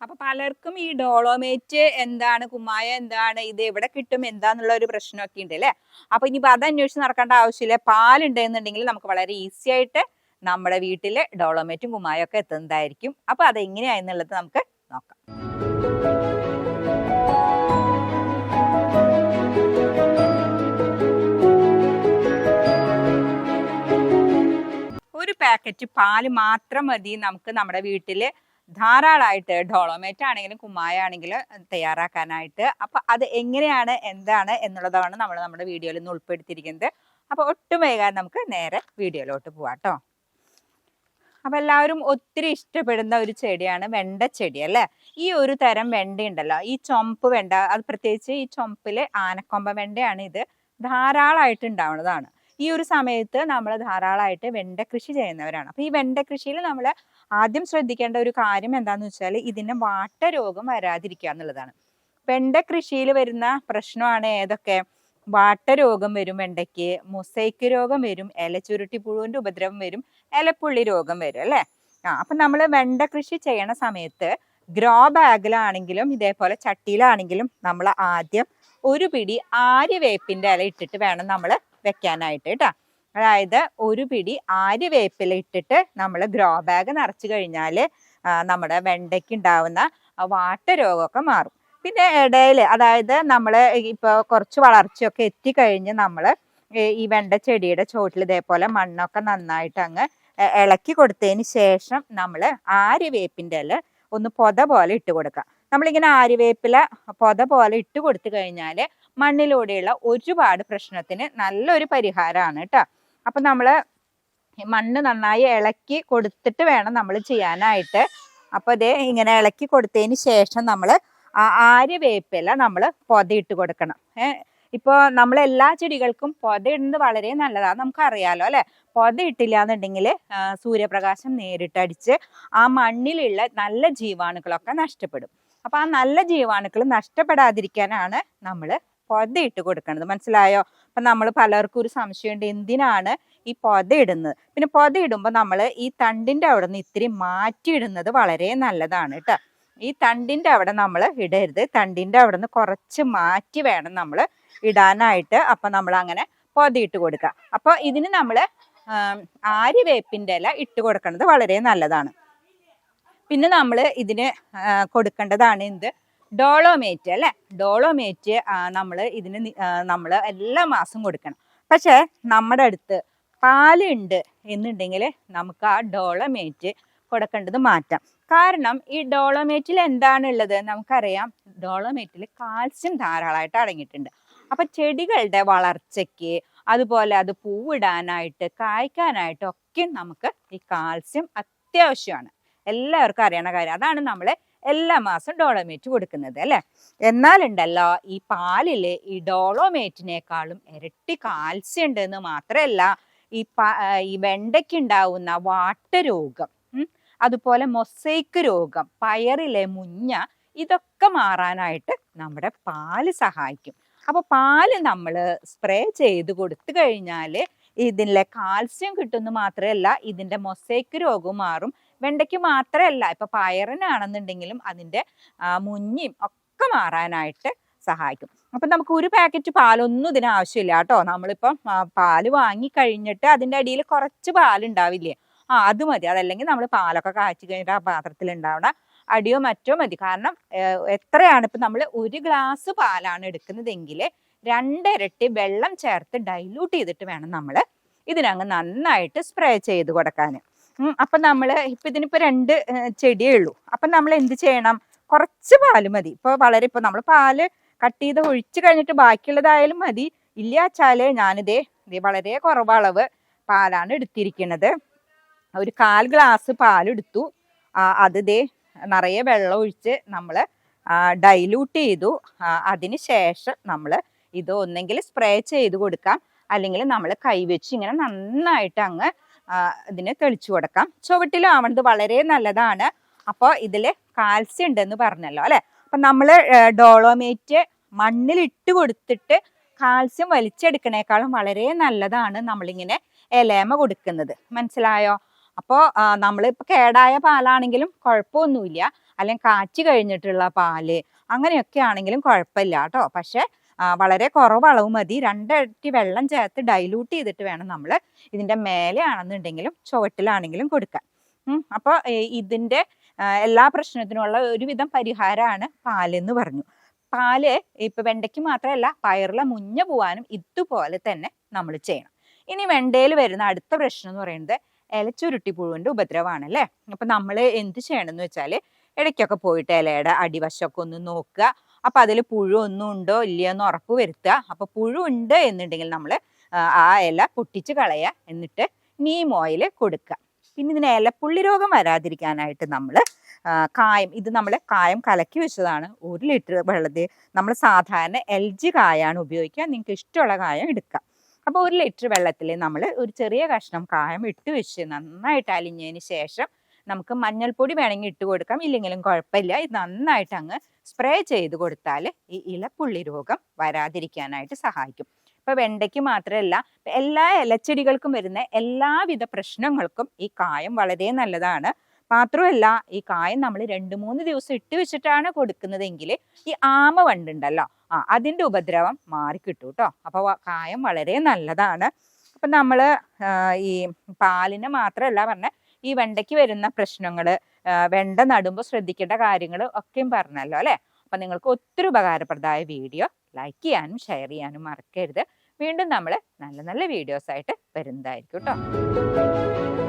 അപ്പൊ പലർക്കും ഈ ഡോളോമേറ്റ് എന്താണ് കുമ്മായ എന്താണ് ഇത് എവിടെ കിട്ടും എന്താന്നുള്ള ഒരു പ്രശ്നമൊക്കെ ഉണ്ട് അല്ലേ? അപ്പൊ ഇനിയിപ്പോ അത് അന്വേഷിച്ച് നടക്കേണ്ട ആവശ്യമില്ല. പാൽ ഉണ്ടെന്നുണ്ടെങ്കിൽ നമുക്ക് വളരെ ഈസി ആയിട്ട് നമ്മുടെ വീട്ടിലെ ഡോളോമേറ്റും കുമ്മായും ഒക്കെ എത്തുന്നതായിരിക്കും. അപ്പൊ അത് നമുക്ക് നോക്കാം. ഒരു പാക്കറ്റ് പാൽ മാത്രം മതി നമുക്ക് നമ്മുടെ വീട്ടിൽ ധാരാളമായിട്ട് ഡോളോമേറ്റ് ആണെങ്കിലും കുമ്മായ ആണെങ്കിലും തയ്യാറാക്കാനായിട്ട്. അപ്പോൾ അത് എങ്ങനെയാണ് എന്താണ് എന്നുള്ളതാണ് നമ്മൾ നമ്മുടെ വീഡിയോയിൽ നിന്ന് ഉൾപ്പെടുത്തിയിരിക്കുന്നത്. അപ്പോൾ ഒട്ടും വൈകാതെ നമുക്ക് നേരെ വീഡിയോയിലോട്ട് പോവാം കേട്ടോ. അപ്പോൾ എല്ലാവരും ഒത്തിരി ഇഷ്ടപ്പെടുന്ന ഒരു ചെടിയാണ് വെണ്ട ചെടി അല്ലേ? ഈ ഒരു തരം വെണ്ട ഉണ്ടല്ലോ ഈ ചൊമ്പ് വെണ്ട അത് പ്രത്യേകിച്ച് ഈ ചൊമ്പിൽ ആനക്കൊമ്പ വെണ്ടയാണ് ഇത് ധാരാളമായിട്ട് ഉണ്ടാവുന്നതാണ്. ഈ ഒരു സമയത്ത് നമ്മൾ ധാരാളമായിട്ട് വെണ്ട കൃഷി ചെയ്യുന്നവരാണ്. അപ്പോൾ ഈ വെണ്ട കൃഷിയിൽ നമ്മൾ ആദ്യം ശ്രദ്ധിക്കേണ്ട ഒരു കാര്യം എന്താന്ന് വെച്ചാൽ ഇതിന് വാട്ടരോഗം വരാതിരിക്കുക എന്നുള്ളതാണ്. വെണ്ട കൃഷിയിൽ വരുന്ന പ്രശ്നമാണ് ഏതൊക്കെ? വാട്ടരോഗം വരും വെണ്ടയ്ക്ക് മൊസൈക്ക് രോഗം വരും ഇലച്ചുരുട്ടി പുഴുവിന്റെ ഉപദ്രവം വരും ഇലപ്പുള്ളി രോഗം വരും അല്ലേ? ആ അപ്പൊ നമ്മൾ വെണ്ട കൃഷി ചെയ്യണ സമയത്ത് ഗ്രോ ബാഗിലാണെങ്കിലും ഇതേപോലെ ചട്ടിയിലാണെങ്കിലും നമ്മൾ ആദ്യം ഒരു പിടി ആര്യവേപ്പിന്റെ ഇല ഇട്ടിട്ട് വേണം നമ്മൾ വെക്കാനായിട്ട് കേട്ടോ. അതായത് ഒരു പിടി ആര്യവേപ്പില ഇട്ടിട്ട് നമ്മൾ ഗ്രോ ബാഗ് നിറച്ചു കഴിഞ്ഞാൽ നമ്മുടെ വെണ്ടയ്ക്ക് ഉണ്ടാവുന്ന ആ വാട്ട രോഗമൊക്കെ മാറും. പിന്നെ ഇടയിൽ അതായത് നമ്മൾ ഇപ്പോൾ കുറച്ച് വളർച്ചയൊക്കെ എത്തിക്കഴിഞ്ഞ് നമ്മൾ ഈ വെണ്ട ചെടിയുടെ ചോട്ടിൽ ഇതേപോലെ മണ്ണൊക്കെ നന്നായിട്ട് അങ്ങ് ഇളക്കി കൊടുത്തതിന് ശേഷം നമ്മൾ ആര്യവേപ്പിന്റെ ഇല ഒന്ന് പൊത പോലെ ഇട്ട് കൊടുക്കുക. നമ്മളിങ്ങനെ ആര്യവേപ്പില പൊത പോലെ ഇട്ട് കൊടുത്തു കഴിഞ്ഞാൽ മണ്ണിലൂടെയുള്ള ഒരുപാട് പ്രശ്നത്തിന് നല്ലൊരു പരിഹാരമാണ് കേട്ടോ അപ്പം നമ്മൾ മണ്ണ് നന്നായി ഇളക്കി കൊടുത്തിട്ട് വേണം നമ്മൾ ചെയ്യാനായിട്ട്. അപ്പോൾ ഇതേ ഇങ്ങനെ ഇളക്കി കൊടുത്തതിന് ശേഷം നമ്മൾ ആ ആര്യവേപ്പില നമ്മൾ പൊതയിട്ട് കൊടുക്കണം. ഏഹ് ഇപ്പോൾ നമ്മൾ എല്ലാ ചെടികൾക്കും പൊത ഇടുന്നത് വളരെ നല്ലതാണ് നമുക്കറിയാലോ അല്ലെ? പൊത ഇട്ടില്ല എന്നുണ്ടെങ്കിൽ സൂര്യപ്രകാശം നേരിട്ടടിച്ച് ആ മണ്ണിലുള്ള നല്ല ജീവാണുക്കളൊക്കെ നഷ്ടപ്പെടും. അപ്പൊ ആ നല്ല ജീവാണുക്കൾ നഷ്ടപ്പെടാതിരിക്കാനാണ് നമ്മൾ പൊതയിട്ട് കൊടുക്കുന്നത് മനസ്സിലായോ? അപ്പൊ നമ്മൾ പലർക്കും ഒരു സംശയമുണ്ട് എന്തിനാണ് ഈ പൊത ഇടുന്നത്? പിന്നെ പൊത ഇടുമ്പോൾ നമ്മൾ ഈ തണ്ടിന്റെ അവിടെ നിന്ന് ഇത്തിരി മാറ്റിയിടുന്നത് വളരെ നല്ലതാണ് കേട്ടോ. ഈ തണ്ടിന്റെ അവിടെ നമ്മൾ ഇടരുത്. തണ്ടിന്റെ അവിടെ നിന്ന് കുറച്ച് മാറ്റി വേണം നമ്മൾ ഇടാനായിട്ട്. അപ്പം നമ്മൾ അങ്ങനെ പൊതയിട്ട് കൊടുക്കുക. അപ്പോൾ ഇതിന് നമ്മൾ ആര്യവേപ്പിന്റെ ഇല ഇട്ട് കൊടുക്കുന്നത് വളരെ നല്ലതാണ്. പിന്നെ നമ്മൾ ഇതിന് കൊടുക്കേണ്ടതാണ് എന്ത്? ഡോളോമേറ്റ് അല്ലെ? ഡോളോമേറ്റ് നമ്മൾ ഇതിന് നമ്മൾ എല്ലാ മാസം കൊടുക്കണം. പക്ഷെ നമ്മുടെ അടുത്ത് പാലുണ്ട് എന്നുണ്ടെങ്കിൽ നമുക്ക് ആ ഡോളോമേറ്റ് കൊടുക്കേണ്ടത് മാറ്റാം. കാരണം ഈ ഡോളോമേറ്റിൽ എന്താണുള്ളത് നമുക്കറിയാം. ഡോളോമേറ്റിൽ കാൽസ്യം ധാരാളമായിട്ട് അടങ്ങിയിട്ടുണ്ട്. അപ്പൊ ചെടികളുടെ വളർച്ചയ്ക്ക് അതുപോലെ അത് പൂവിടാനായിട്ട് കായ്ക്കാനായിട്ട് ഒക്കെ നമുക്ക് ഈ കാൽസ്യം അത്യാവശ്യമാണ്. എല്ലാവർക്കും അറിയണ കാര്യം. അതാണ് നമ്മൾ എല്ലാ മാസം ഡോളോമേറ്റ് കൊടുക്കുന്നത് അല്ലെ? എന്നാലുണ്ടല്ലോ ഈ പാലിൽ ഈ ഡോളോമേറ്റിനേക്കാളും ഇരട്ടി കാൽസ്യം ഉണ്ട് എന്ന് മാത്രമല്ല ഈ ഈ വെണ്ടയ്ക്ക് ഉണ്ടാവുന്ന വാട്ടരോഗം അതുപോലെ മൊസൈക്ക് രോഗം പയറിലെ മുഞ്ഞ ഇതൊക്കെ മാറാനായിട്ട് നമ്മുടെ പാൽ സഹായിക്കും. അപ്പൊ പാൽ നമ്മൾ സ്പ്രേ ചെയ്ത് കൊടുത്തു കഴിഞ്ഞാൽ ഇതിലെ കാൽസ്യം കിട്ടുന്നു മാത്രമല്ല ഇതിന്റെ മൊസൈക്ക് രോഗവും മാറും. വെണ്ടയ്ക്ക് മാത്രമല്ല ഇപ്പൊ പയറിനാണെന്നുണ്ടെങ്കിലും അതിന്റെ മുഞ്ഞിയും ഒക്കെ മാറാനായിട്ട് സഹായിക്കും. അപ്പൊ നമുക്ക് ഒരു പാക്കറ്റ് പാലൊന്നും ഇതിന് ആവശ്യമില്ല കേട്ടോ. നമ്മളിപ്പം പാൽ വാങ്ങി കഴിഞ്ഞിട്ട് അടിയിൽ കുറച്ച് പാലുണ്ടാവില്ലേ? ആ അത് മതി. അതല്ലെങ്കിൽ നമ്മൾ പാലൊക്കെ കാച്ചി കഴിഞ്ഞിട്ട് ആ പാത്രത്തിൽ ഉണ്ടാവണ അടിയോ മറ്റോ മതി. കാരണം എത്രയാണ് ഇപ്പൊ നമ്മൾ ഒരു ഗ്ലാസ് പാലാണ് എടുക്കുന്നതെങ്കിൽ രണ്ടിരട്ടി വെള്ളം ചേർത്ത് ഡൈല്യൂട്ട് ചെയ്തിട്ട് വേണം നമ്മൾ ഇതിനങ്ങ് നന്നായിട്ട് സ്പ്രേ ചെയ്ത് കൊടുക്കാൻ. അപ്പൊ നമ്മൾ ഇപ്പൊ ഇതിനിപ്പോ രണ്ട് ചെടിയേ ഉള്ളൂ. അപ്പൊ നമ്മൾ എന്ത് ചെയ്യണം? കുറച്ച് പാൽ മതി. ഇപ്പൊ വളരെ ഇപ്പൊ നമ്മൾ പാൽ കട്ട് ചെയ്ത് ഒഴിച്ചു കഴിഞ്ഞിട്ട് ബാക്കിയുള്ളതായാലും മതി. ഇല്ലാച്ചാൽ ഞാനിതേ വളരെ കുറവ് അളവ് പാലാണ് എടുത്തിരിക്കുന്നത് ഒരു കാൽ ഗ്ലാസ് പാലെടുത്തു അത് ദേ നിറയെ വെള്ളം ഒഴിച്ച് നമ്മൾ ഡൈല്യൂട്ട് ചെയ്തു. അതിന് ശേഷം നമ്മൾ ഇത് ഒന്നെങ്കിൽ സ്പ്രേ ചെയ്ത് കൊടുക്കാം. അല്ലെങ്കിൽ നമ്മൾ കൈവച്ച് ഇങ്ങനെ നന്നായിട്ട് അങ്ങ് ഇതിന് തെളിച്ചു കൊടുക്കാം. ചുവട്ടിലാവണത് വളരെ നല്ലതാണ്. അപ്പോൾ ഇതിൽ കാൽസ്യം ഉണ്ടെന്ന് പറഞ്ഞല്ലോ അല്ലേ? അപ്പം നമ്മൾ ഡോളോമേറ്റ് മണ്ണിലിട്ട് കൊടുത്തിട്ട് കാൽസ്യം വലിച്ചെടുക്കണേക്കാളും വളരെ നല്ലതാണ് നമ്മളിങ്ങനെ എലേമ കൊടുക്കുന്നത്. മനസ്സിലായോ? അപ്പോൾ നമ്മൾ നമ്മളിപ്പോൾ കേടായ പാലാണെങ്കിലും കുഴപ്പമൊന്നുമില്ല. അല്ലെങ്കിൽ കാച്ചി കഴിഞ്ഞിട്ടുള്ള പാൽ അങ്ങനെയൊക്കെ ആണെങ്കിലും കുഴപ്പമില്ല കേട്ടോ. പക്ഷെ വളരെ കുറവ് അളവ് മതി. രണ്ടടി വെള്ളം ചേർത്ത് ഡൈലൂട്ട് ചെയ്തിട്ട് വേണം നമ്മൾ ഇതിന്റെ മേലെ ആണെന്നുണ്ടെങ്കിലും ചുവട്ടിലാണെങ്കിലും കൊടുക്കാൻ. അപ്പോൾ ഇതിന്റെ എല്ലാ പ്രശ്നത്തിനുള്ള ഒരുവിധം പരിഹാരമാണ് പാലെന്ന് പറഞ്ഞു. പാൽ ഇപ്പം വെണ്ടയ്ക്ക് മാത്രമല്ല പയറിലെ മുഞ്ഞ പോവാനും ഇതുപോലെ തന്നെ നമ്മൾ ചെയ്യണം. ഇനി വെണ്ടയിൽ വരുന്ന അടുത്ത പ്രശ്നം എന്ന് പറയുന്നത് ഇലച്ചുരുട്ടി പുഴുവിന്റെ ഉപദ്രവമാണ് അല്ലേ അപ്പം നമ്മൾ എന്ത് ചെയ്യണമെന്ന് വെച്ചാൽ ഇടയ്ക്കൊക്കെ പോയിട്ട് ഇലയുടെ അടിവശമൊക്കെ ഒന്ന് നോക്കുക. അപ്പൊ അതിൽ പുഴു ഒന്നും ഉണ്ടോ ഇല്ലയോന്ന് ഉറപ്പ് വരുത്തുക. അപ്പോൾ പുഴു ഉണ്ട് എന്നുണ്ടെങ്കിൽ നമ്മൾ ആ ഇല പൊട്ടിച്ച് കളയുക. എന്നിട്ട് നീം ഓയിൽ കൊടുക്കുക. പിന്നെ ഇതിന് ഇലപ്പുള്ളി രോഗം വരാതിരിക്കാനായിട്ട് നമ്മൾ കായം ഇത് നമ്മൾ കായം കലക്കി വെച്ചതാണ്. ഒരു ലിറ്റർ വെള്ളത്തിൽ നമ്മൾ സാധാരണ എൽ ജി കായാണ് ഉപയോഗിക്കുക. നിങ്ങൾക്ക് ഇഷ്ടമുള്ള കായം എടുക്കാം അപ്പോൾ ഒരു ലിറ്റർ വെള്ളത്തിൽ നമ്മൾ ഒരു ചെറിയ കഷ്ണം കായം ഇട്ട് വെച്ച് നന്നായിട്ട് അലിഞ്ഞതിന് ശേഷം നമുക്ക് മഞ്ഞൾപ്പൊടി വേണമെങ്കിൽ ഇട്ട് കൊടുക്കാം. ഇല്ലെങ്കിലും കുഴപ്പമില്ല. ഇത് നന്നായിട്ട് അങ്ങ് സ്പ്രേ ചെയ്ത് കൊടുത്താൽ ഈ ഇലപ്പുള്ളി രോഗം വരാതിരിക്കാനായിട്ട് സഹായിക്കും. ഇപ്പൊ വെണ്ടയ്ക്ക് മാത്രമല്ല എല്ലാ ഇലച്ചെടികൾക്കും വരുന്ന എല്ലാവിധ പ്രശ്നങ്ങൾക്കും ഈ കായം വളരെ നല്ലതാണ്. മാത്രമല്ല ഈ കായം നമ്മൾ രണ്ട് മൂന്ന് ദിവസം ഇട്ട് വെച്ചിട്ടാണ് കൊടുക്കുന്നതെങ്കിൽ ഈ ആമ വണ്ടുണ്ടല്ലോ ആ അതിന്റെ ഉപദ്രവം മാറിക്കിട്ടു കേട്ടോ. അപ്പോൾ കായം വളരെ നല്ലതാണ്. അപ്പൊ നമ്മൾ ഈ പാലിന് മാത്രമല്ല പറഞ്ഞ ഈ വെണ്ടയ്ക്ക് വരുന്ന പ്രശ്നങ്ങൾ വെണ്ട നടുമ്പോൾ ശ്രദ്ധിക്കേണ്ട കാര്യങ്ങൾ ഒക്കെയും പറഞ്ഞല്ലോ അല്ലേ? അപ്പം നിങ്ങൾക്ക് ഒത്തിരി ഉപകാരപ്രദമായ വീഡിയോ ലൈക്ക് ചെയ്യാനും ഷെയർ ചെയ്യാനും മറക്കരുത്. വീണ്ടും നമ്മൾ നല്ല നല്ല വീഡിയോസ് ആയിട്ട് വരുന്നതായിരിക്കും കേട്ടോ